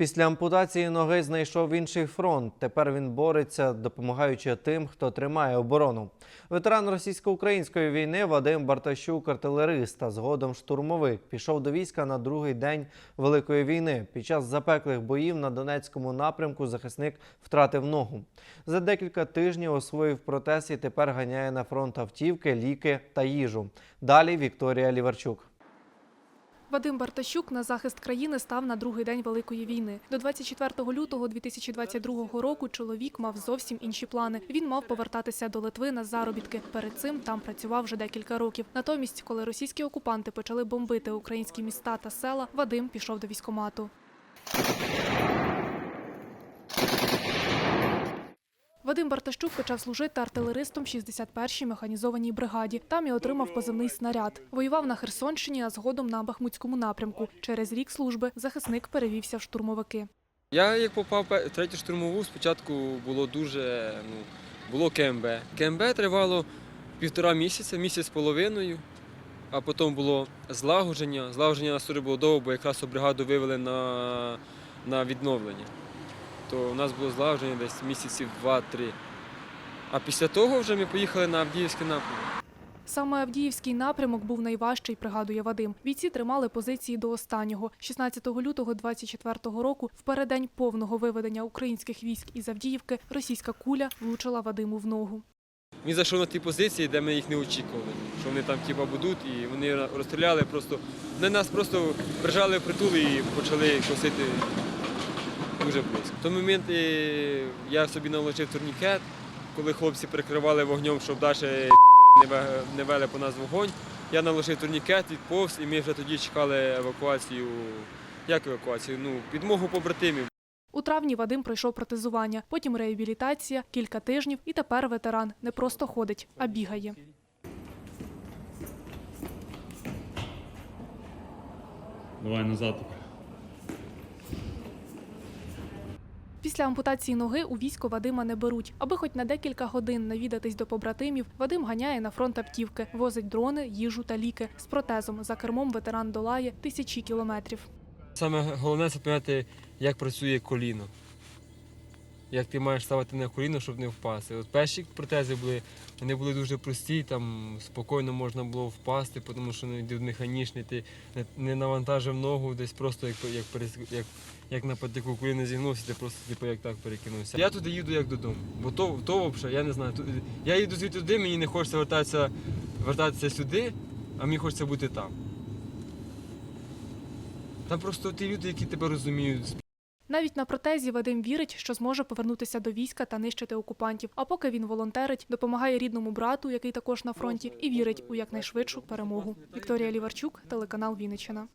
Після ампутації ноги знайшов інший фронт. Тепер він бореться, допомагаючи тим, хто тримає оборону. Ветеран російсько-української війни Вадим Бартащук, артилерист та згодом штурмовик, пішов до війська на другий день Великої війни. Під час запеклих боїв на Донецькому напрямку захисник втратив ногу. За декілька тижнів освоїв протез і тепер ганяє на фронт автівки, ліки та їжу. Далі Вікторія Ліварчук. Вадим Бартащук на захист країни став на другий день Великої війни. До 24 лютого 2022 року чоловік мав зовсім інші плани. Він мав повертатися до Литви на заробітки. Перед цим там працював вже декілька років. Натомість, коли російські окупанти почали бомбити українські міста та села, Вадим пішов до військкомату. Вадим Бартащук почав служити артилеристом в 61-й механізованій бригаді. Там і отримав позивний снаряд. Воював на Херсонщині, а згодом на Бахмутському напрямку. Через рік служби захисник перевівся в штурмовики. Я як попав в третю штурмову, спочатку було дуже ну, було КМБ. КМБ тривало півтора місяця, місяць з половиною, а потім було злагодження. Злагодження на стороні було довго, бо якраз бригаду вивели на, на відновлення. То у нас було злагодження десь місяців два-три. А після того вже ми поїхали на Авдіївський напрямок. Саме Авдіївський напрямок був найважчий, пригадує Вадим. Бійці тримали позиції до останнього. 16 лютого 24 року, в переддень повного виведення українських військ із Авдіївки, російська куля влучила Вадиму в ногу. Він зайшов на ті позиції, де ми їх не очікували, що вони там типа будуть, і вони розстріляли просто. Вони нас просто прижали в притул і почали косити дуже близько. В той момент е, я собі наложив турнікет, коли хлопці прикривали вогнем, щоб далі не не вели по нас вогонь. Я наложив турнікет, відповз, і ми вже тоді чекали евакуацію. Як евакуацію? Ну, підмогу побратимів. У травні Вадим пройшов протезування, потім реабілітація, кілька тижнів, і тепер ветеран не просто ходить, а бігає. Давай назад. Після ампутації ноги у військо Вадима не беруть. Аби хоч на декілька годин навідатись до побратимів, Вадим ганяє на фронт автівки, возить дрони, їжу та ліки. З протезом за кермом ветеран долає тисячі кілометрів. Саме головне це пам'ятати, як працює коліно. Як ти маєш ставити на коліно, щоб не впасти. От перші протези були, вони були дуже прості, там спокійно можна було впасти, тому що ну, йде механічний, ти не- не навантажив ногу, десь просто як, як, як, як на патику коліно зігнувся, ти просто типу, як так перекинувся. Я туди їду як додому, бо то, то взагалі, я не знаю. тут- я їду звідти туди, мені не хочеться вертатися, вертатися сюди, а мені хочеться бути там. Там просто ті люди, які тебе розуміють, Навіть на протезі Вадим вірить, що зможе повернутися до війська та нищити окупантів. А поки він волонтерить, допомагає рідному брату, який також на фронті, і вірить у якнайшвидшу перемогу. Вікторія Ліварчук, телеканал Вінниччина.